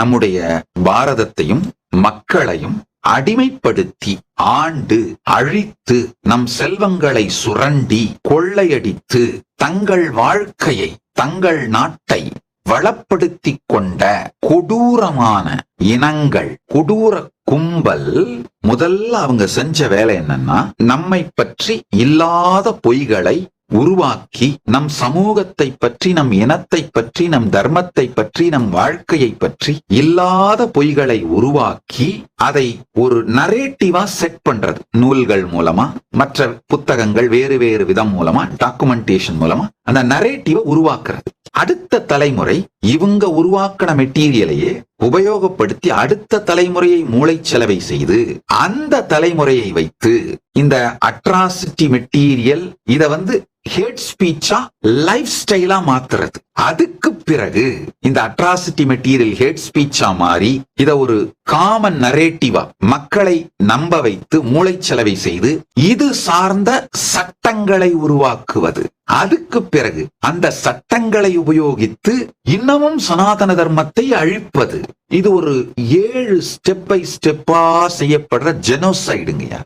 நம்முடைய பாரதத்தையும் மக்களையும் அடிமைப்படுத்தி ஆண்டு அழித்து நம் செல்வங்களை சுரண்டி கொள்ளையடித்து தங்கள் வாழ்க்கையை தங்கள் நாட்டை வளப்படுத்தி கொண்ட கொடூரமான இனங்கள் கொடூர கும்பல் முதல்ல அவங்க செஞ்ச வேலை என்னன்னா நம்மை பற்றி இல்லாத பொய்களை உருவாக்கி நம் சமூகத்தை பற்றி நம் இனத்தை பற்றி நம் தர்மத்தை பற்றி நம் வாழ்க்கையை பற்றி இல்லாத பொய்களை உருவாக்கி அதை ஒரு நரேட்டிவா செட் பண்றது. நூல்கள் மூலமா மற்ற புத்தகங்கள் வேறு வேறு விதம் மூலமா டாக்குமெண்டேஷன் மூலமா அந்த நரேட்டிவை உருவாக்குறது. அடுத்த தலைமுறை இவங்க உருவாக்கின மெட்டீரியலையே உபயோகப்படுத்தி அடுத்த தலைமுறையை மூளை செலவை செய்து அந்த தலைமுறையை வைத்து இந்த அட்ராசிட்டி மெட்டீரியல் இத வந்து ஹேட் ஸ்பீச்சா லைஃப் ஸ்டைலா மாத்துறது. அதுக்கு பிறகு இந்த அட்ராசிட்டி மெட்டீரியல் ஹேட் ஸ்பீச்சா மாறி இத ஒரு காமன் நரேட்டிவா மக்களை நம்ப வைத்து மூளைச்சலவை செய்து இது சார்ந்த சட்டங்களை உருவாக்குவது. அதுக்கு பிறகு அந்த சட்டங்களை உபயோகித்து இன்னமும் சனாதன தர்மத்தை அழிப்பது. இது ஒரு ஏழு ஸ்டெப் பை ஸ்டெப்பா செய்யப்படுற ஜெனோசைடுங்கய்யா